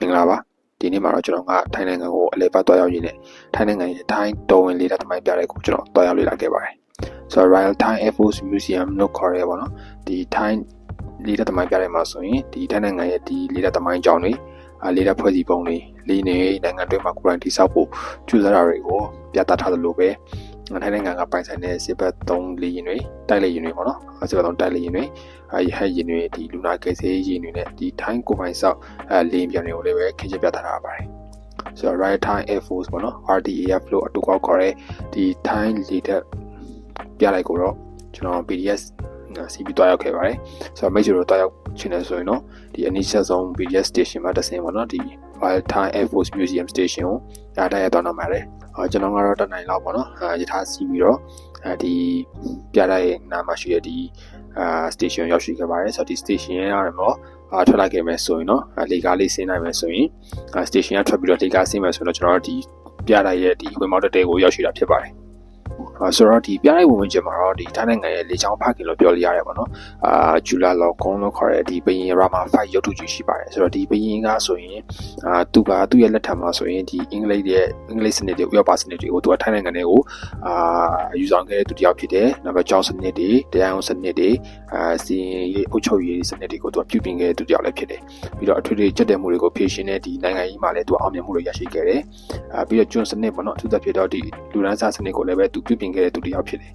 မင်္ဂလာပါဒီနေ့မှာတော့ကျွန်တော်ကထိုင်းနိုင်ငံကိုအလဲပတ်သွားရောက်ရင်းနဲ့ထိုင်းနိုင်ငံရဲ့ထိုင်းတော်ဝင်လေးလက်သမိုင်းပြတဲ့ကိုကျွန်တော်သွားရောက်လေ့လာခဲ့ပါတယ်ဆိုတော့ Royal Thai Air Force Museum လို့ခေါ်ရဲပေါ့နော်ဒီထိုင်းလေးလက်သမိုင်းပြတဲ့မှာဆိုရင်ဒီထိုင်းနိုင်ငံရဲ့ဒီလေးလက်သမိုင်းကြောင်းတွေအာလေးလက်ဖွဲ့စည်းပုံတွေလေးနေနိုင်ငံတွင်းမှာကိုယ်တိုင်တိစောက်ဖို့ကျူးစာတာတွေကိုပြသထားသလိုပဲ ထိုင်းနိုင်ငံကပိုင်ဆိုင်တဲ့စစ်ဘက်3လေးရင်တွေတိုက်လေရင်တွေပေါ့နော်စစ်ဘက်3တိုက်လေရင်တွေအဲဟဲ့ရင်တွေဒီလူနာကယ်ဆယ်ရေးရင်တွေနဲ့ဒီထိုင်းကိုပိုင်ဆောက်အဲလင်းပြန်တွေကိုလည်းပဲခင်းချက်ပြထားတာပါတယ်ဆိုတော့ Right Thai Air Force ပေါ့နော် RDAF လို့အတူကောက်ခေါ်တဲ့ဒီ Thai Leader ပြလိုက်ကိုတော့ကျွန်တော် PDS စီးပြီးတွားရောက်ခဲ့ပါတယ်ဆိုတော့မိတ်ဆွေတို့တွားရောက်ချင်တယ်ဆိုရင်တော့ဒီအနည်းဆက်ဆုံး PDS station မှာတက်ဆင်းပါတော့ဒီ Wild Thai Air Force Museum Station ကိုဒါတိုက်ရတော့နောက်မှာလေအော် ကျွန်တော်ကတော့တက်နိုင်လောက်ပေါ့နော်အဲရထားစီးပြီးတော့အဲဒီပြတဲ့နားမှာရှိတဲ့ဒီအာ station ရောက်ရှိခဲ့ပါတယ်ဆိုတော့ဒီ station ရဲ့အားတော့အာထွက်လာခဲ့မယ်ဆိုရင်တော့လေကားလေးဆင်းနိုင်မယ်ဆိုရင်အာ station ကထွက်ပြီးတော့လေကားဆင်းမယ်ဆိုတော့ကျွန်တော်တို့ဒီပြတဲ့ရဲ့ဒီဝင်မောက်တဲ့တဲကိုရောက်ရှိတာဖြစ်ပါတယ် အာဆိုတော့ဒီပြတဲ့ဝင်ဝင်ကျင်မှာတော့ဒီတိုင်းနိုင်ငံရဲ့လေချောင်းဖခင်လို့ပြောလို့ရတယ်ပေါ့နော်အာဂျူလာလော်ကွန်လို့ခေါ်တဲ့ဒီဘယင်ရာမာ5ရုပ်ထုကြီးရှိပါတယ်ဆိုတော့ဒီဘယင်ကဆိုရင်အာသူကသူ့ရဲ့လက်ထက်မှာဆိုရင်ဒီအင်္ဂလိပ်ရဲ့အင်္ဂလိပ်စနစ်တွေဥရောပစနစ်တွေကိုသူကထိုင်းနိုင်ငံတွေကိုအာယူဆောင်ခဲ့တဲ့သူတစ်ယောက်ဖြစ်တယ်နောက်ပဲကျောင်းစနစ်တွေတရားရုံးစနစ်တွေအာစီရေးအုပ်ချုပ်ရေးစနစ်တွေကိုသူကပြုပြင်ခဲ့တဲ့သူတစ်ယောက်လည်းဖြစ်တယ်ပြီးတော့အထွေထွေကြက်တဲ့မှုတွေကိုဖြေရှင်းတဲ့ဒီနိုင်ငံကြီးမှာလည်းသူကအောင်မြင်မှုတွေရရှိခဲ့တယ်အာပြီးတော့ကျွန်းစနစ်ပေါ့နော်အထူးသဖြင့်တော့ဒီလူရန်စာစနစ်ကိုလည်းပဲသူပြုပြင်ခဲ့တဲ့သူတစ်ယောက်ဖြစ်တယ်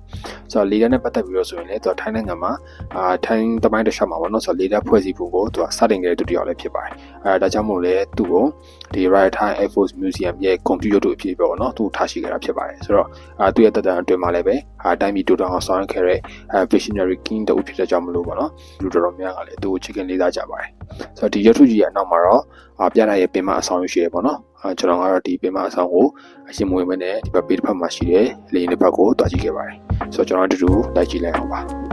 ဆိုတော့လေဒါနဲ့ပတ်သက်ပြီးတော့ဆိုရင်လည်းသူကထိုင်းနိုင်ငံမှာအာထိုင်းတမိုင်းတစ်လျှောက်မှာပေါ့နော်ဆိုတော့လေဒါဖွဲ့စည်းပုံကိုသူကစတင်ခဲ့တဲ့သူတစ်ယောက်လည်းဖြစ်ပါတယ်အဲဒါကြောင့်မို့လဲသူ့ကိုဒီ Royal Thai Air Force Museum ရဲ့ကွန်ပျူတာတို့အဖြစ်ပေါ့နော်သူထားရှိခဲ့တာဖြစ်ပါတယ်ဆိုတော့အာသူ့ရဲ့တက်တန်အတွင်းမှာလည်းပဲ အာတိုင်းပြည်တူတောင်အောင်ဆောင်ရွက်ခဲ့တဲ့အဲ Visionary King တူဖြစ်တဲ့ကြောင့်မလို့ပေါ့နော်လူတော်တော်များကလည်းသူ့ကိုချစ်ခင်လေးစားကြပါတယ်ဆိုတော့ဒီရုပ်ထုကြီးရဲ့အနောက်မှာတော့အာပြတာရဲ့ပင်မအဆောင်ရှိရပေါ့နော်အာကျွန်တော်ကတော့ဒီပင်မအဆောင်ကိုအရင်မဝင်မနဲ့ဒီဘက်ဘေးတစ်ဖက်မှာရှိတဲ့လေရင်တစ်ဖက်ကိုတွားကြည့်ခဲ့ပါတယ်ဆိုတော့ကျွန်တော်တို့အတူတူလိုက်ကြည့်လိုက်အောင်ပါ